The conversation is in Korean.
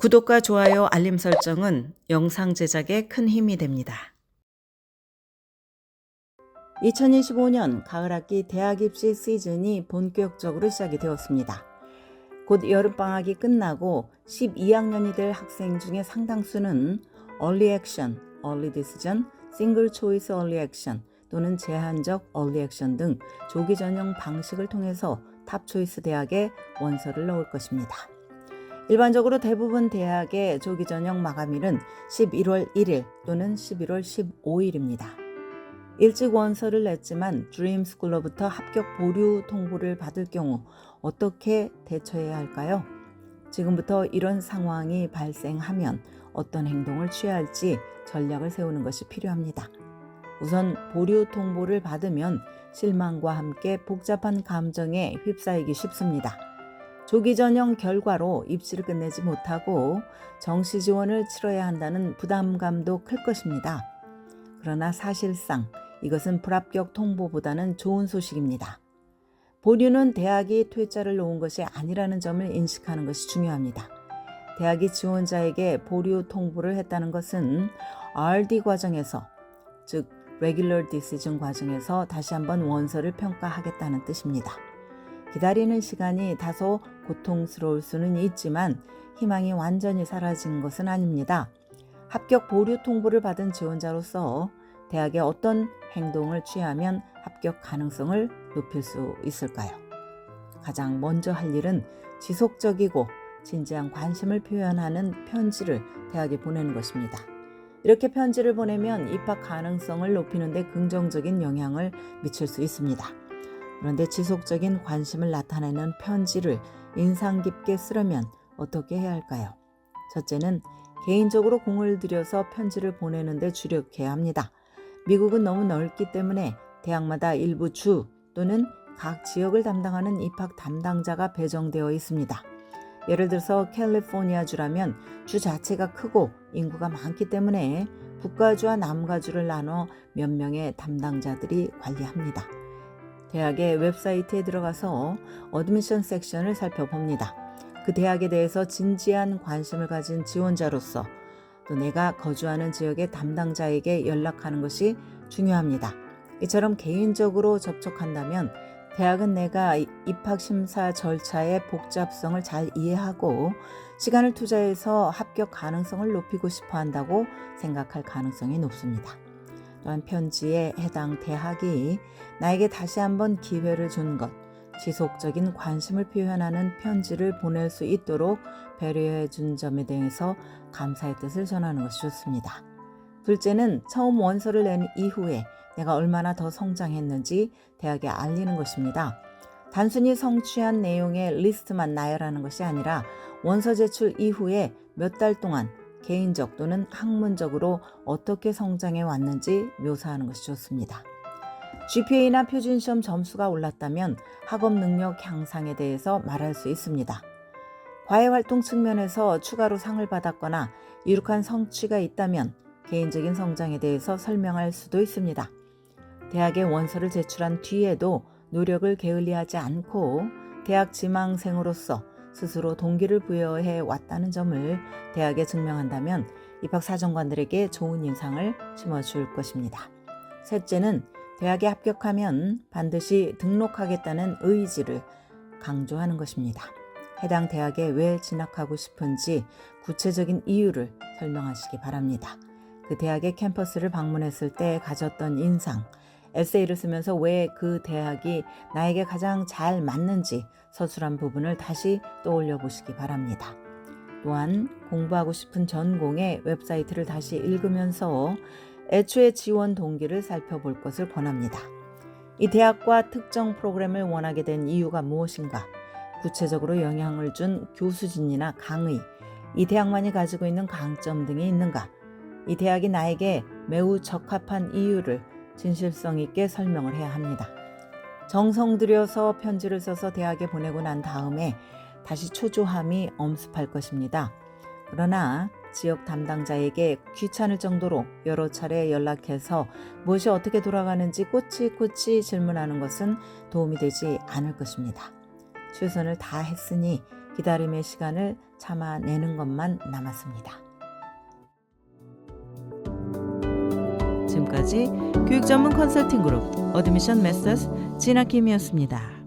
구독과 좋아요, 알림 설정은 영상 제작에 큰 힘이 됩니다. 2025년 가을 학기 대학 입시 시즌이 본격적으로 시작이 되었습니다. 곧 여름방학이 끝나고 12학년이 될 학생 중에 상당수는 Early Action, Early Decision, Single Choice Early Action 또는 제한적 Early Action 등 조기 전형 방식을 통해서 탑 초이스 대학에 원서를 넣을 것입니다. 일반적으로 대부분 대학의 조기 전형 마감일은 11월 1일 또는 11월 15일입니다. 일찍 원서를 냈지만 드림스쿨로부터 합격 보류 통보를 받을 경우 어떻게 대처해야 할까요? 지금부터 이런 상황이 발생하면 어떤 행동을 취해야 할지 전략을 세우는 것이 필요합니다. 우선 보류 통보를 받으면 실망과 함께 복잡한 감정에 휩싸이기 쉽습니다. 조기 전형 결과로 입시를 끝내지 못하고 정시 지원을 치러야 한다는 부담감도 클 것입니다. 그러나 사실상 이것은 불합격 통보보다는 좋은 소식입니다. 보류는 대학이 퇴짜를 놓은 것이 아니라는 점을 인식하는 것이 중요합니다. 대학이 지원자에게 보류 통보를 했다는 것은 RD 과정에서 즉 Regular Decision 과정에서 다시 한번 원서를 평가하겠다는 뜻입니다. 기다리는 시간이 다소 고통스러울 수는 있지만 희망이 완전히 사라진 것은 아닙니다. 합격 보류 통보를 받은 지원자로서 대학에 어떤 행동을 취하면 합격 가능성을 높일 수 있을까요? 가장 먼저 할 일은 지속적이고 진지한 관심을 표현하는 편지를 대학에 보내는 것입니다. 이렇게 편지를 보내면 입학 가능성을 높이는데 긍정적인 영향을 미칠 수 있습니다. 그런데 지속적인 관심을 나타내는 편지를 인상 깊게 쓰려면 어떻게 해야 할까요? 첫째는 개인적으로 공을 들여서 편지를 보내는데 주력해야 합니다. 미국은 너무 넓기 때문에 대학마다 일부 주 또는 각 지역을 담당하는 입학 담당자가 배정되어 있습니다. 예를 들어서 캘리포니아주라면 주 자체가 크고 인구가 많기 때문에 북가주와 남가주를 나눠 몇 명의 담당자들이 관리합니다. 대학의 웹사이트에 들어가서 어드미션 섹션을 살펴봅니다. 그 대학에 대해서 진지한 관심을 가진 지원자로서 또 내가 거주하는 지역의 담당자에게 연락하는 것이 중요합니다. 이처럼 개인적으로 접촉한다면 대학은 내가 입학 심사 절차의 복잡성을 잘 이해하고 시간을 투자해서 합격 가능성을 높이고 싶어 한다고 생각할 가능성이 높습니다. 또한 편지에 해당 대학이 나에게 다시 한번 기회를 준 것, 지속적인 관심을 표현하는 편지를 보낼 수 있도록 배려해 준 점에 대해서 감사의 뜻을 전하는 것이 좋습니다. 둘째는 처음 원서를 낸 이후에 내가 얼마나 더 성장했는지 대학에 알리는 것입니다. 단순히 성취한 내용의 리스트만 나열하는 것이 아니라 원서 제출 이후에 몇 달 동안 개인적 또는 학문적으로 어떻게 성장해 왔는지 묘사하는 것이 좋습니다. GPA나 표준시험 점수가 올랐다면 학업 능력 향상에 대해서 말할 수 있습니다. 과외 활동 측면에서 추가로 상을 받았거나 이룩한 성취가 있다면 개인적인 성장에 대해서 설명할 수도 있습니다. 대학에 원서를 제출한 뒤에도 노력을 게을리하지 않고 대학 지망생으로서 스스로 동기를 부여해 왔다는 점을 대학에 증명한다면 입학 사정관들에게 좋은 인상을 심어줄 것입니다. 셋째는 대학에 합격하면 반드시 등록하겠다는 의지를 강조하는 것입니다. 해당 대학에 왜 진학하고 싶은지 구체적인 이유를 설명하시기 바랍니다. 그 대학의 캠퍼스를 방문했을 때 가졌던 인상, 에세이를 쓰면서 왜 그 대학이 나에게 가장 잘 맞는지 서술한 부분을 다시 떠올려 보시기 바랍니다. 또한 공부하고 싶은 전공의 웹사이트를 다시 읽으면서 애초에 지원 동기를 살펴볼 것을 권합니다. 이 대학과 특정 프로그램을 원하게 된 이유가 무엇인가? 구체적으로 영향을 준 교수진이나 강의, 이 대학만이 가지고 있는 강점 등이 있는가? 이 대학이 나에게 매우 적합한 이유를 진실성 있게 설명을 해야 합니다. 정성 들여서 편지를 써서 대학에 보내고 난 다음에 다시 초조함이 엄습할 것입니다. 그러나 지역 담당자에게 귀찮을 정도로 여러 차례 연락해서 무엇이 어떻게 돌아가는지 꼬치꼬치 질문하는 것은 도움이 되지 않을 것입니다. 최선을 다했으니 기다림의 시간을 참아내는 것만 남았습니다. 지금까지 교육 전문 컨설팅 그룹 어드미션 메서스 진아킴이었습니다.